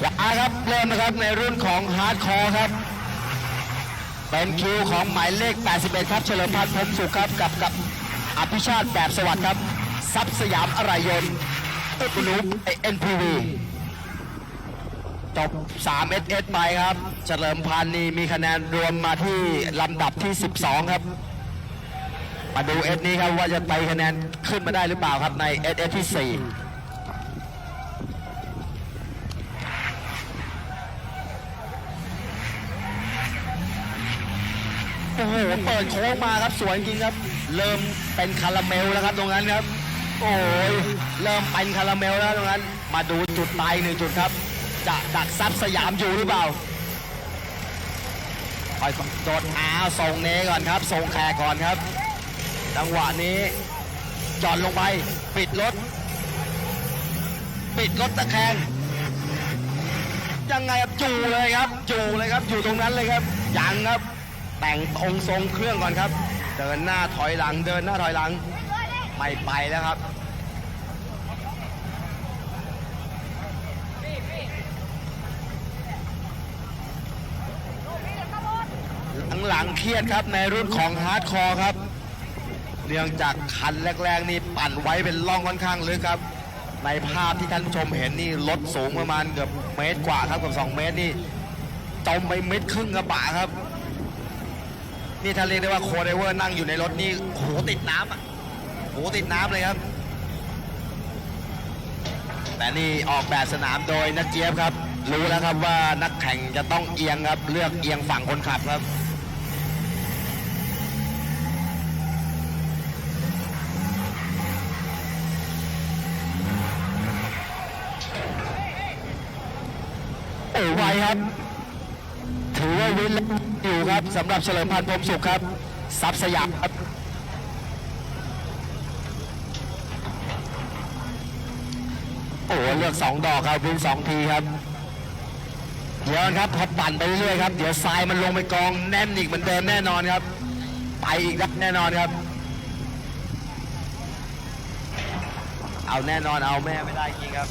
ขวาครับเริ่มนะครับในรุ่นของฮาร์ดคอร์ครับ เป็นคิวของหมายเลข 81 ครับ เฉลิมพันธ์พรมสุขครับกับกับอภิชาติแบบสวัสดิ์ครับซับสยามอะไรยนต์อุปนุเอ็นพีวีจบ3เอสเอสไปครับ เฉลิมพันธ์นี่มีคะแนนรวมมาที่ลำดับที่ 12 ครับ มาดูเอสนี้ครับว่าจะไต่คะแนนขึ้นมาได้หรือเปล่าครับในเอสเอสที่ 4 โอ้โหเปิดโค้งมาครับสวยจริงครับ เริ่มเป็นคาราเมลแล้วครับตรงนั้นครับ โอ้ยเริ่มเป็นคาราเมลแล้วตรงนั้น มาดูจุดตายหนึ่งจุดครับ จะดักซับสยามอยู่หรือเปล่าคอยโดดอ้าวส่งเนก่อนครับส่งแขกก่อนครับ จังหวะนี้จอดลงไปปิดรถ ปิดรถตะแคงยังไงครับจูเลยครับ จูเลยครับอยู่ตรงนั้นเลยครับยังครับ แต่งองทรงเครื่องก่อนครับ เดินหน้าถอยหลัง เดินหน้าถอยหลัง ไม่ไปแล้วครับหลังๆเครียดครับในรุ่นของฮาร์ดคอร์ครับเนื่องจากคันแรกๆนี่ปั่นไว้เป็นล่องค่อนข้างลึกครับ ในภาพที่ท่านผู้ชมเห็นนี่รถสูงประมาณเกือบเมตรกว่าครับกับ 2 เมตรนี่จมไปเมตรครึ่งกระบะครับ นี่ถ้าเรียกได้ว่าโคเดเวอร์นั่งอยู่ในรถนี่โหติดน้ำอะโหติดน้ำเลยครับ แต่นี่ออกแบบสนามโดยนักเจี๊ยบครับ รู้แล้วครับว่านักแข่งจะต้องเอียงครับ เลือกเอียงฝั่งคนขับครับโอ้ไวครับถือว่าวินแล้ว ครับสำหรับเฉลิมพันธ์พรมสุขครับซับสยามครับโอ้เลือกสองดอกครับวินสองทีครับเดี๋ยวครับพอปั่นไปเรื่อยครับ เดี๋ยวทรายมันลงไปกองแน่นอีกเหมือนเดิมแน่นอนครับ ไปอีกครับแน่นอนครับ เอาแน่นอนเอาแม่ไม่ได้จริงครับ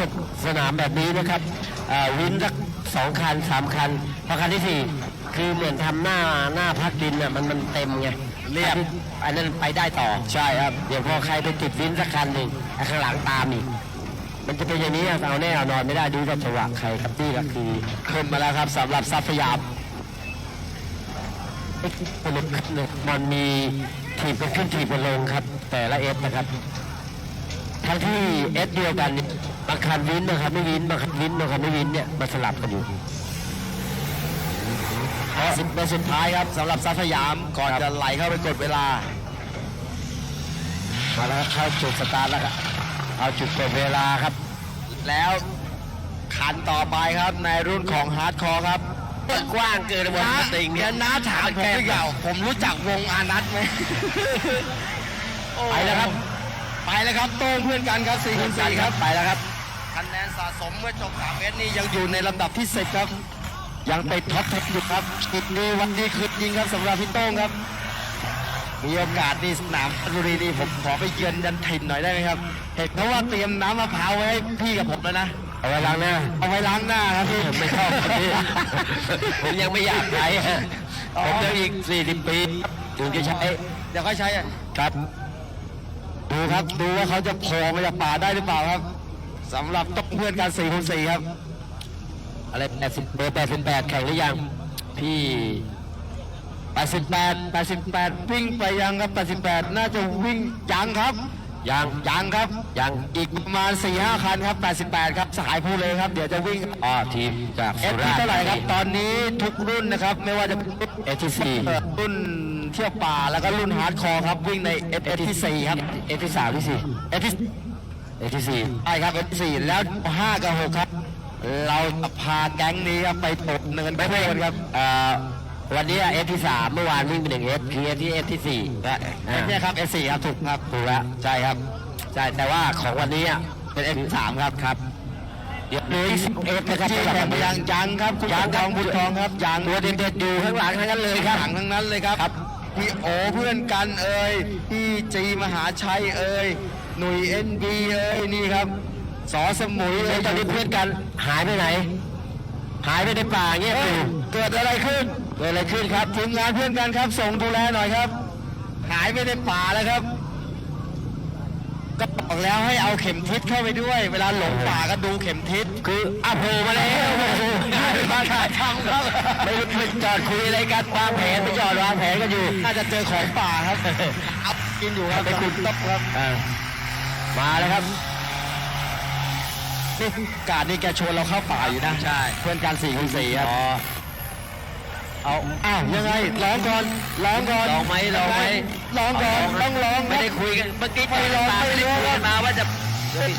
สสนามแบบนี้นะครับเอ่อวินสักสองคันสามคันพอคันที่สี่คือเหมือนทำหน้าหน้าพักดินอะมันมันเต็มไงเรียบอันนั้นไปได้ต่อใช่ครับเดี๋ยวพอใครไปติดวินสักคันหนึ่งไอ้ข้างหลังตามอีกมันจะเป็นอย่างนี้อะเอาแน่เอานอนไม่ได้ดูจังหวะใครครับนี่ก็คือขึ้นมาแล้วครับสำหรับซับสยามสนุกครับเนี่ยมันมีทีมกันขึ้นทีมกันลงครับ แต่ละเอฟนะครับ ทั้งที่เอสเดียวกันเนี่ยบางคันวินนะครับไม่วินบางคันวินบางคันไม่วินเนี่ยมาสลับกันอยู่สิบเปอร์สุดท้ายครับสำหรับซับสยามก่อนจะไหลเข้าไปกดเวลามาแล้วครับเข้าจุดสตาร์ทแล้วครับเอาจุดกดเวลาครับ แล้วคันต่อไปครับในรุ่นของฮาร์ดคอร์ครับกว้างเกินบนน้าสติงเดี๋เนี่ยวยน้าถามผมอีกแล้วผมรู้จักวงอานัทไหมไปแล้วครับ ไปแล้วครับโต้งเพื่อนกันครับ4คูณ4ครับไปแล้วครับคะแนนสะสมเมื่อจบ3เมตรนี่ยังอยู่ในลำดับที่10ครับ ยังติดท็อป10อยู่ครับอีกดีวันดีคืนยิงครับสำหรับพี่โต้งครับ มีโอกาสนี่สนามพัทบุรีนี่ผมขอไปเยือนยันถิ่นหน่อยได้ไหมครับ เห็นเขาว่าเตรียมน้ำมะพร้าวไว้ให้พี่กับผมแล้วนะ เอาไว้ล้างหน้า เอาไว้ล้างหน้าครับพี่ผมไม่ชอบแบบนี้ผมยังไม่อยากใช้ฮะอ๋อผมยังอีก 40 ปีถึงจะใช้ เดี๋ยวค่อยใช้อะ ครับดู ครับ ดูว่าเขาจะโผล่มาจากป่าได้หรือเปล่าครับสำหรับต้องเพื่อนกัน4คูณ4ครับ อะไร80เบอร์88แข่งหรือยัง พี่88 88วิ่งไปยังครับ88น่าจะวิ่งยังครับยังยังครับยังอีกประมาณ4-5คันครับ88ครับสายผู้เลยครับ เดี๋ยวจะวิ่งอ๋อทีมจากเอสุฟที่ราษฎเท่าไหร่ครับธานีตอนนี้ทุกรุ่นนะครับ ไม่ว่าจะเป็นรุ่นเอทีซีเอ่อรุ่น เที่ยวป่าแล้วก็รุ่นฮาร์ดคอร์ครับวิ่งในเอฟที่4ครับเอทีสามที่สี่เอฟที่เอทีสี่ใช่ครับเอฟที่4แล้ว5กับ6ครับ เราพาแก๊งนี้ครับไปตกเนินไปโคนครับเอ่อวันนี้เอทีสามเมื่อวานวิ่งไปหนึ่งเอฟคือเอที่เอที่สี่และเนี่ยครับ F4 ครับถูกครับถูกแล้วใช่ครับใช่แต่ว่าของวันนี้อะเป็น F3 ครับครับเดี๋ยวเหลืออีกสิบเอ็ดนะครับที่แข่งไปยังยังครับคุณยังทองบุญทองครับยังตัวเด็ดๆอยู่ข้างหลังทั้งนั้นเลยครับหลังทั้งนั้นเลยครับ พี่โอเพื่อนกันเอ่ยพี่จีมหาชัยเอ่ยหนุ่ยเอ็นบีเอ่ยนี่ครับสอสมุยเอ้เอ่ยยตอนนี้เพื่อนกันหายไปไหน หายไปในป่าเงี้ยเอ้ยอยู่เกิดอะไรขึ้นเกิดอะไรขึ้นครับทีมงานเพื่อนกันครับ ส่งดูแลหน่อยครับ หายไปในป่าแล้วครับ ก็บอกแล้วให้เอาเข็มทิศเข้าไปด้วย เวลาหลงป่าก็ดูเข็มทิศคืออาโผล่มาแล้วโอ้โหมาถ่ายทำครับไม่ไม่จอดคุยอะไรกันวางแผนไม่จอดวางแผนกันอยู่ น่าจะเจอของป่าครับเอากินอยู่ครับไปขุดตบครับอ่ามาแล้วครับนี่กาดนี่แกชวนเราเข้าป่าอยู่นะใช่เพื่อนกันสี่คูณสี่ครับอ๋อ เอาอ้าวยังไงร้องก่อนร้องก่อนลองไหมลองไหมร้องก่อนต้องร้องไม่ได้คุยกันเมื่อกี้เจอกันมาไม่ได้คุยกันมาว่าจะ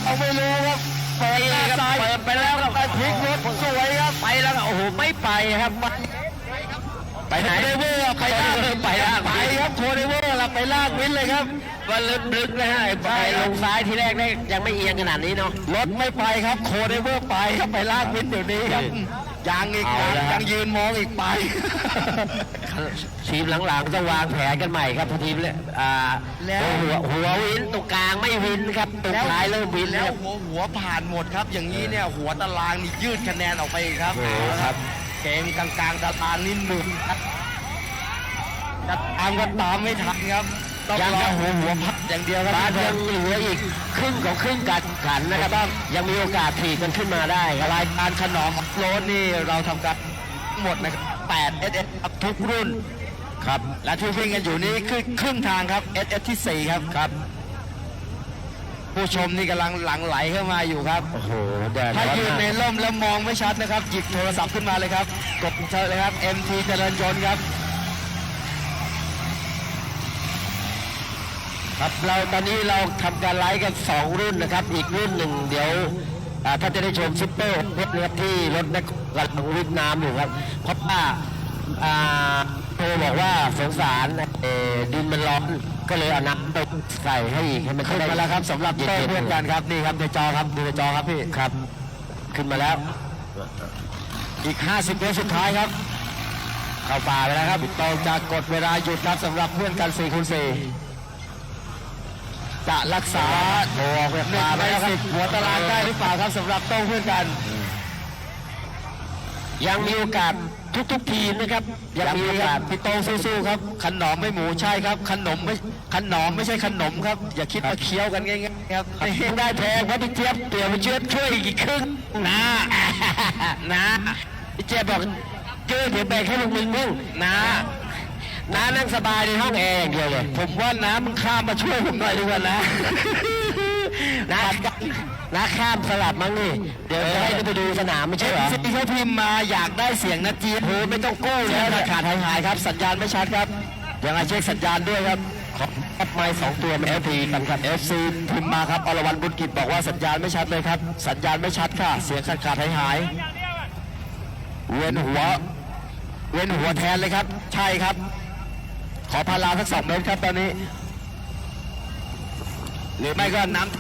เอาไม่รู้ครับเปิดหน้าซ้ายเปิดไปแล้วครับพลิกรถสวยครับไปแล้วครับโอ้โหไม่ไปครับไปไปไหนโคเดเวอร์ไปลากไปลากไปครับโคเดเวอร์ละไปลากวินเลยครับวันลึกลึกนะฮะไปลงซ้ายทีแรกเนี่ยยังไม่เอียงขนาดนี้เนาะรถไม่ไปครับโคเดเวอร์ไปครับไปลากวินเดี๋ยวนี้ครับ ยังอีกเอายังละครับยังยืนมองอีกไป ทีมหลังๆต้องวางแผนกันใหม่ครับทีมเลยอ่าแล้ว หัวหัววินตรงกลางไม่วินครับตรงท้ายเริ่มวินแล้แล้ววหัวหัวผ่านหมดครับ อย่างนี้เนี่ยหัวตารางนี่ยืดคะแนนออกไปอีกครับโอ้โหครับ เกมกลางๆตารางนี่หนึ่งครับจะตามกันตามไม่ทันครับ ต้องยังรครัอบหัวหัวพัดอย่างเดียวครับบ้านยังเหลืออีกครึ่งของครึ่งการขันนะครับยังมีโอกาสถีบกันขึ้นมาได้ครับรายการขนอมโรดนี่เราทำกันทั้งหมดนะครับ8 SS ครับทุกรุ่นครับ และที่วิ่งกันอยู่นี่คือครึ่งทางครับ SS ที่ 4 ครับครับ ผู้ชมนี่กำลังหลั่งไหลเข้ามาอยู่ครับโอ้โหแดดถ้าร้อนยืนมากในร่มแล้วมองไม่ชัดนะครับหยิบโทรศัพท์ขึ้นมาเลยครับกดเชิญเลยครับ MT เจริญยนต์ครับ ครับเราตอนนี้เราทำการไลฟ์กันสองรุ่นนะครับ อีกรุ่นหนึ่งเดี๋ยวอ่าถ้าจะได้ชมซุปเปอร์เพชรนะครับที่รถนักกำลังวิ่งน้ำอยู่ครับเพราะว่าอ่าโทรบอกว่าสงสารเอ่อดินมันร้อนก็เลยเอาน้ำไปใส่ให้อีกให้มันขึ้นมาแล้วครับสำหรับย็เต้ๆเพื่อนกันครับนี่ครับในจอครับดูในจอครับพี่ครับ ขึ้นมาแล้ว อีก 50เมตรสุดท้ายครับ เข้าป่าไปแล้วครับตองจะกดเวลาหยุดครับสำหรับเพื่อนกัน4คูณ4 จะรักษาโอ้โหหนึ่งในสิบหัวตารางได้หรือเปล่าครับสำหรับโต้งเพื่อนกัน ยังมีโอกาสทุกๆทีมนะครับยังมีโอกาสพี่โต้งสู้ๆครับขนมไม่หมูใช่ครับขนมไม่ขนมไม่ใช่ขนมครับ อย่าคิดว่าเคี้ยวกันง่ายๆครับยังได้แพงเพราะพี่เจี๊ยบเตี่ยวไปช่วยช่วยอีกครึ่งนะนะพี่เจี๊ยบบอกเจอเดี๋ยวแบ่งให้ลุงมึงมึงนะ น้านั่งสบายในห้องแอร์อย่างเดียวเลย ผมว่าน้ำมึงข้ามมาช่วยผมหน่อยดีกว่านะนะนะข้ามสลับมั้งนี่ เดี๋ยวจะให้ไปดูสนามไม่ใช่เหรอซีเขาพิมพ์มาอยากได้เสียงนาจีโอ้ไม่ต้องกู้แล้วนะขาดหายหายๆครับ สัญญาณไม่ชัดครับยังไงเช็คสัญญาณด้วยครับขอแอปไม้สองตัวมันเอฟพีกันครับ FC พิมพ์มาครับอรวรรณบุญกิจบอกว่าสัญญาณไม่ชัดเลยครับ สัญญาณไม่ชัดค่ะ เสียงขาดขาดหายหายๆเวียนหัวเวียนหัวแทนเลยครับ ใช่ครับ ขอพาราสักสองเมตรครับตอนนี้ หรือไม่ก็น้ำ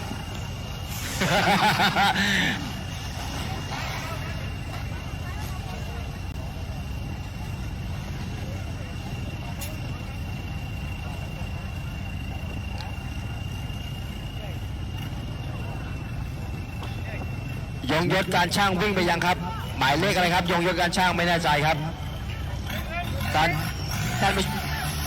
ยงยศการช่างวิ่งไปยังครับ หมายเลขอะไรครับ ยงยศการช่างไม่แน่ใจครับการท่าน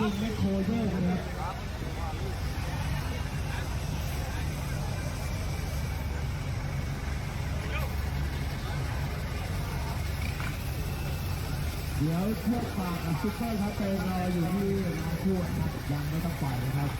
ตุ้แมคโคเยอร์นะครับเดี๋ยวเชือกปากกับซุปเปอร์ครับเปรออยู่ที่นาคู่นะยังไม่ต้องปล่อยนะครับ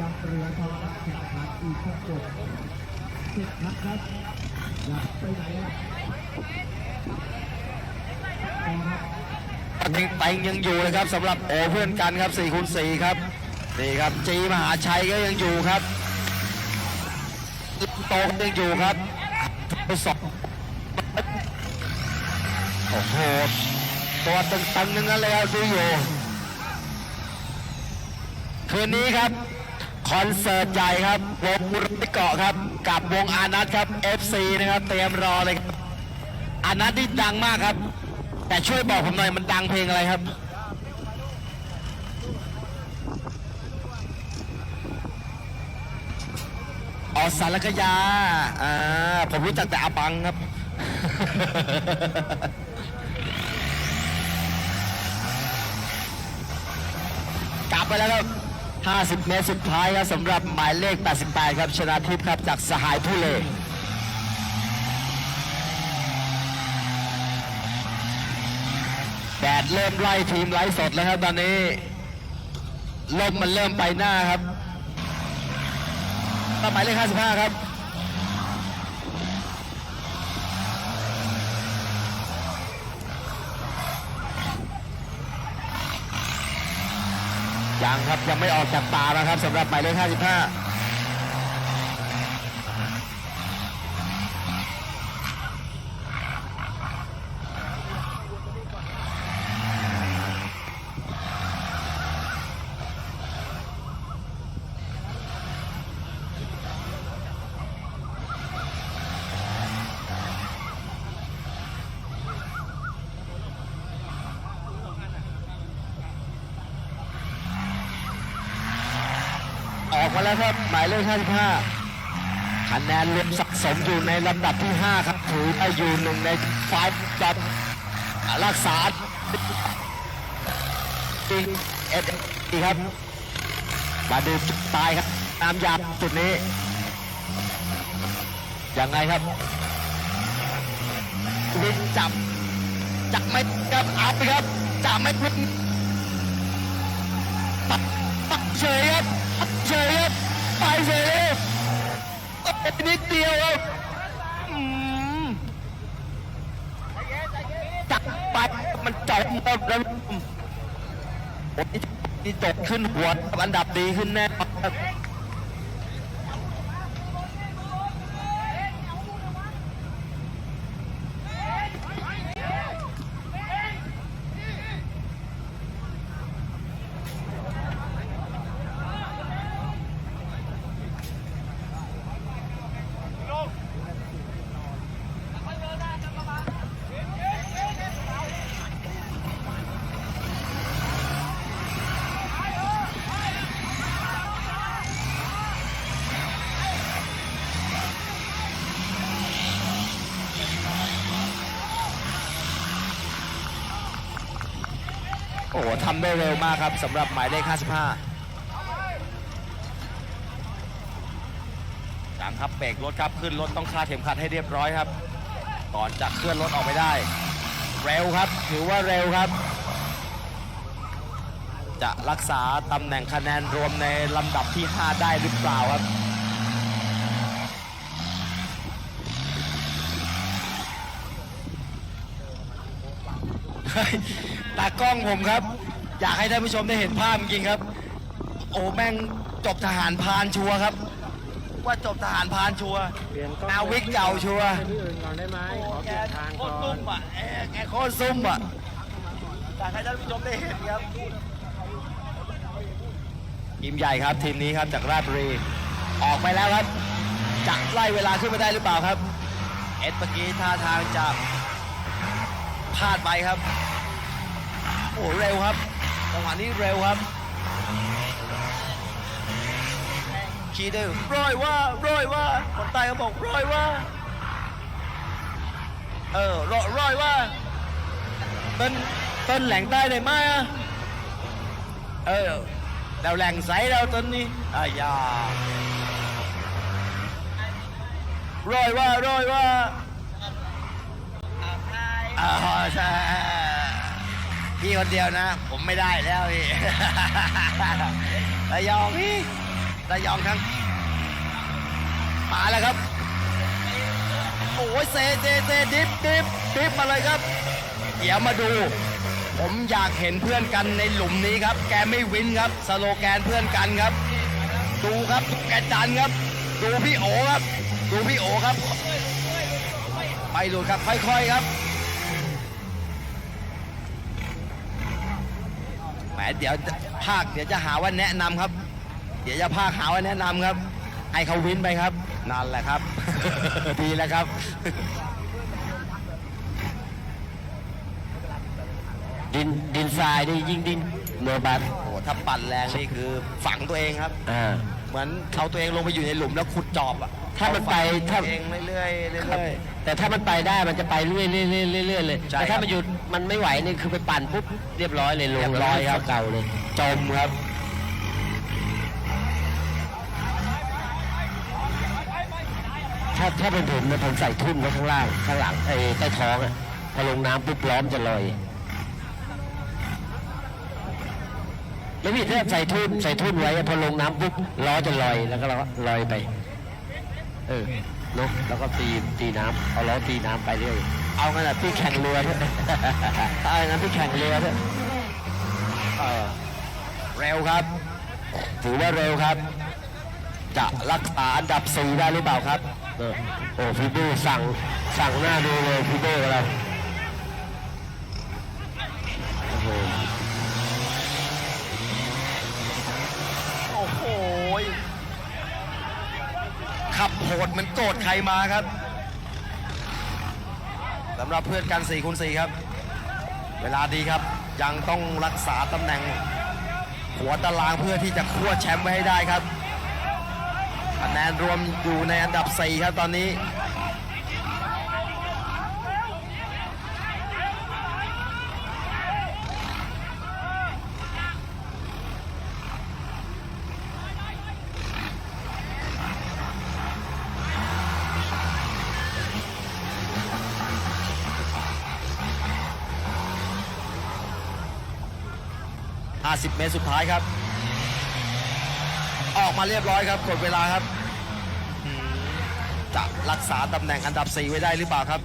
ยังเหลือทองแข่งขันอีกทั้งหมด10คันครับอยากไปไหนอะต่อครับติงยังอยู่เลยครับสำหรับโอเพื่อนกันครับ4คูณ4ครับนี่ครับจีมหาชัยก็ยังอยู่ครับโตยังอยู่ครับไปสองโอ้โหตัวตึงๆนึงนั้นเลยครับดูอยู่คืนนี้ครับ คอนเสิร์ตใหญ่ครับวงบุรีเกาะครับ กับวงอานัทครับ FC นะครับ เตรียมรอเลยครับอานัทนี่ดังมากครับ แต่ช่วยบอกผมหน่อยมันดังเพลงอะไรครับ ออสารคยา อ่า ผมรู้จักแต่อาปังครับ กลับไปแล้วครับ 50 เมตรสุดท้ายครับสำหรับหมายเลข 88 ครับชนะทิพย์ครับจากสหายผู้เลแดดเริ่มไล่ทีมไล่สดแล้วครับตอนนี้ลมมันเริ่มไปหน้าครับหมายเลข 55 ครับ ยังครับยังไม่ออกจากตานะครับสำหรับหมายเลข55 ออกมาแล้วครับ หมาย เลข55คะแนนรวมสะสมอยู่ในลำดับที่ 5 ครับถือว่าอยู่หนึ่งในไฟดับรักษาจริงเอ็ดดีครับ มาดูจุดตายครับน้ำยาจุดนี้ ยังไงครับวินจับจับไม่ครับเอาไปครับจับไม่พ้นเฉยครับปักเฉยครับ ไปเสรีนิดเดียวครับจับไปมันจบหมดแล้วผมนี่จบขึ้นหัวดับอันดับดีขึ้นแน่ครับโอ้โห ทำได้เร็วมากครับสำหรับหมายเลข 55ยังครับเบรกรถครับขึ้นรถต้องคาดเข็มขัดให้เรียบร้อยครับก่อนจะเคลื่อนรถออกไปได้ เร็วครับถือว่าเร็วครับ จะรักษาตำแหน่งคะแนนรวมในลำดับที่ 5 ได้หรือเปล่าครับตากล้องผมครับ อยากให้ท่านผู้ชมได้เห็นภาพจริงๆครับ โอ้แม่งจบทหารพรานชัวร์ครับ ว่าจบทหารพรานชัวร์เปลี่ยนกล้องนาวิกเก่าชัวร์ไปที่อื่นก่อนได้ไหมขอเปลี่ยนทางโคก่ตรอซุ่นมอะแอร์แกโคตรซุ่มอะอยากให้ท่านผู้ชมได้เห็นครับทีมใหญ่ครับทีมนี้ครับจากราชบุรีออกไปแล้วครับจะไล่เวลาขึ้นมาได้หรือเปล่าครับ เอ็ดเมื่อกี้ท่าทางจะพลาดไปครับ โอ้โหเร็วครับ จังหวะนี้เร็วครับขี่ได้ร้อยว่าร้อยว่าคนใต้เขาบอกร้อยว่า เออรอร้อยว่าเป็นเป็นแหล่งใต้ได้ไหมอะเออเราแหล่งใสเราต้นนี้อายาร้อยว่าร้อยว่าอ่าใช่ พี่คนเดียวนะ ผมไม่ได้แล้วพี่ระยองพี่ระยองทั้งมาแล้วครับ โอ้ยเซเซเซดิฟดิฟดิฟมาเลยครับ เดี๋ยวมาดู ผมอยากเห็นเพื่อนกันในหลุมนี้ครับ แกไม่วินครับ สโลแกนเพื่อนกันครับ ดูครับแกดันครับ ดูพี่โอครับ ดูพี่โอครับ ไปดูครับ ค่อยๆครับแหม เดี๋ยวจะภาคเดี๋ยวจะหาว่าแนะนำครับ เดี๋ยวจะภาคหาว่าแนะนำครับ ให้เขาวินไปครับนั่นแหละครับ ดีแล้วครับ ดินดินทรายนี่ยิ่งดินโนบัตโอ้โหถ้าปั่นแรงนี่คือฝังตัวเองครับอ่าเหมือนเอาตัวเองลงไปอยู่ในหลุมแล้วขุดจอบอะถ้ามันไปเอถ้าฝังตัวเองเรื่อยๆเรื่ครับอยแต่ถ้ามันไปได้มันจะไปเรื่อยๆเรื่อยๆเรื่อยๆเลยใช่แต่ครัถ้าบมันหยุด มันไม่ไหวนี่คือไปปั่นปุ๊บเรียบร้อยเลยลงเรียบร้อยครับเก่าเลยๆจมครับถ้าถ้าเป็นผมเนี่ยผมใส่ทุ่นไว้ข้างล่างข้างหลังไอ้ใต้ท้องอะพอลงน้ำปุ๊บล้อมจะลอยแล้วพี่ถ้าใส่ทุ่นใส่ทุ่นไว้พอลงน้ำปุ๊บล้อจะลอยแล้วก็เราก็ลอยไป เออเนกแล้วก็ตีตีน้ำเอาล้อตีน้ำไปเรื่อย เอางั้นอะพี่แข่งเรือเถอะเอางั้นพี่แข่งเรือเถอะเออเร็วครับ ถือว่าเร็วครับ จะรักษาอันดับสี่ได้หรือเปล่าครับโอ้พี่โบ้สั่งสั่งหน้าดูเลยพี่โบ้เราโอ้โหโอ้โหขับโหดเหมือนโกรธใครมาครับ สำหรับเพื่อนกัน4คูณ4ครับ เวลาดีครับยังต้องรักษาตำแหน่ง หัวตารางเพื่อที่จะคั่วแชมป์ไว้ให้ได้ครับคะแนนรวมอยู่ในอันดับ 4 ครับตอนนี้ 50 เมตรสุดท้ายครับ ออกมาเรียบร้อยครับกดเวลาครับจะรักษาตำแหน่งอันดับ 4 ไว้ได้หรือเปล่าครับ